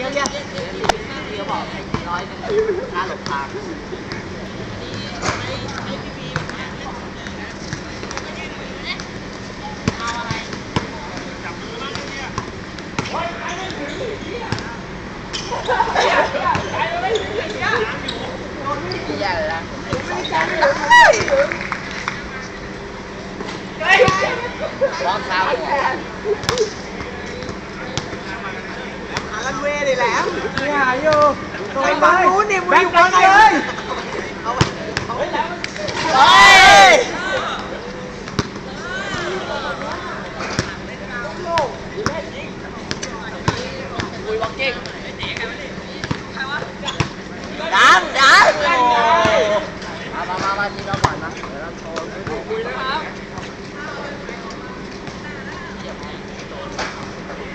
รียกเรียกเรียเรียกบอกให้ร้อยหนึ่งค่าหลบทางแย่เลยนะร้องเท้าหัว รันเวย์เลยแหล้ว นี่หาอยู่ไปฝั่งนู้นเนี่ยมึงอยู่ฝั่งเลย เฮ้ย คุยวอกกิ้งดังดังมามามามาทีเราก่อนนะเดี๋ยวเราโชว์คุยนะครับ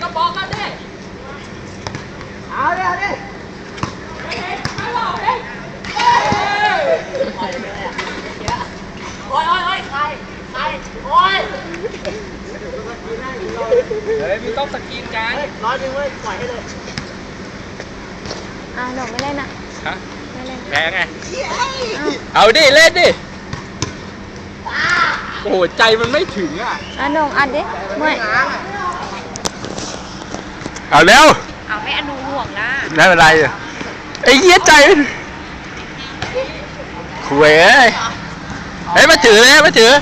ก็บอกกันดิ เอาดิเอาดิ โอ้ยโอ้ยโอ้ยใครใครโอ้ย เฮ้ยมีต้องสกรีนกันร้อยหนึงเว้ยปล่อยให้เลยอ่าหนูไม่เล่นอะฮะไม่เล่นแพ้ไง เอาดิ เล่นดิ โอ้โหใจมันไม่ถึงอะ อะหนูอัดดิเมื่อยเอาเร็วเอาให้อนุห่วงนะไม่เป็นไรอะไอ้เหี้ยใจคุยเอ้ยเฮ้ยมาถือเลยมาถือ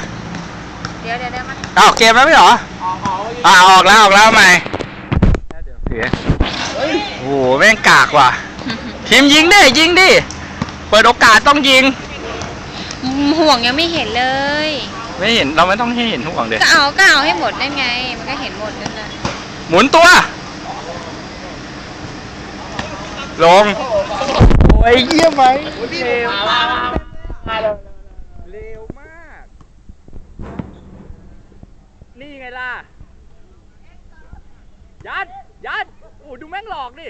เดี๋ยวเดี๋ยวเดี๋ยวมาอ้าวเกมแล้วไม่เหรออ่าออกแล้วออกแล้วใหม่เสียโอ้โหแม่งกากว่ะ ทีมยิงดิยิงดิ เปิดโอกาสต้องยิง ห่วงยังไม่เห็นเลย ไม่เห็นเราไม่ต้องให้เห็นทุกของเด็ก็เอาก็เอาให้หมดได้ไง มันก็เห็นหมดนั่นแหละหมุนตัว ลง โอ้ยเยี่ยมไหมเร็วมากเร็วมาก นี่ไงล่ะ ยัด ยัด โอ้ดูแม่งหลอกดิ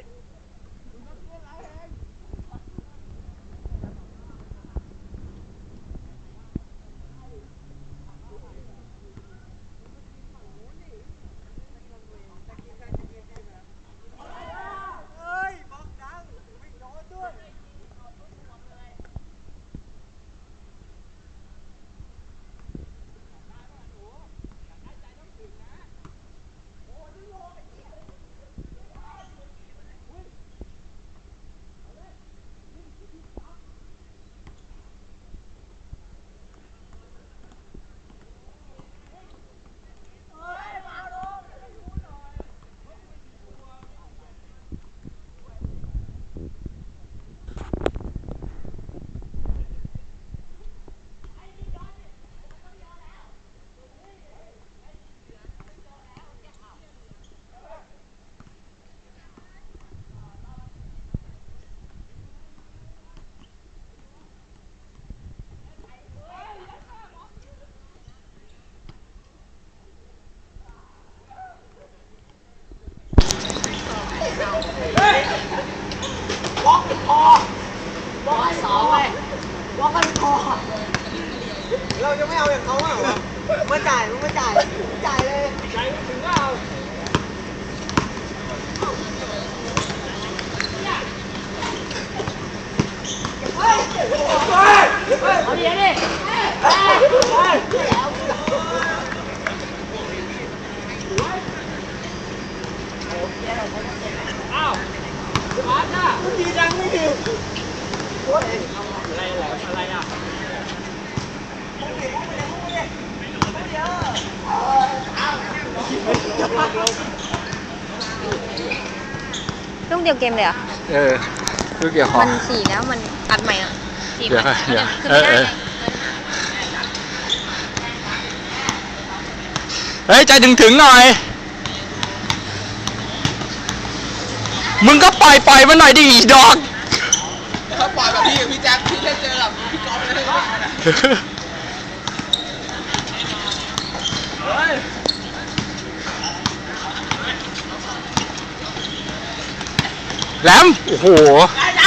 วอกคอวอกสองเลยวอกกันคอเราจะไม่เอาอย่างเขาอะวมาจ่ายมึงมาจ่ายจ่ายเลยจ่ายถึงก็เอาเอาดิเอาดิดีจังไม่ดี ลูกเดียวเกมเลยเหรอเออลูกเกี่ยวคอมันสี่แล้วมันอัดใหม่อะสี่เดี๋ยวใหม่เดี๋ยวคือไม่ได้เออไงเฮ้ย ใจถึงถึงๆหน่อย มึงก็ปล่อยปล่อยมันหน่อยดิอีดอกถ้าปล่ อยแบบพี่พี่แจ๊คพี่เล่นเจอแบบพี่กอล์ฟเลยว่าแหลม โอ้โห ได้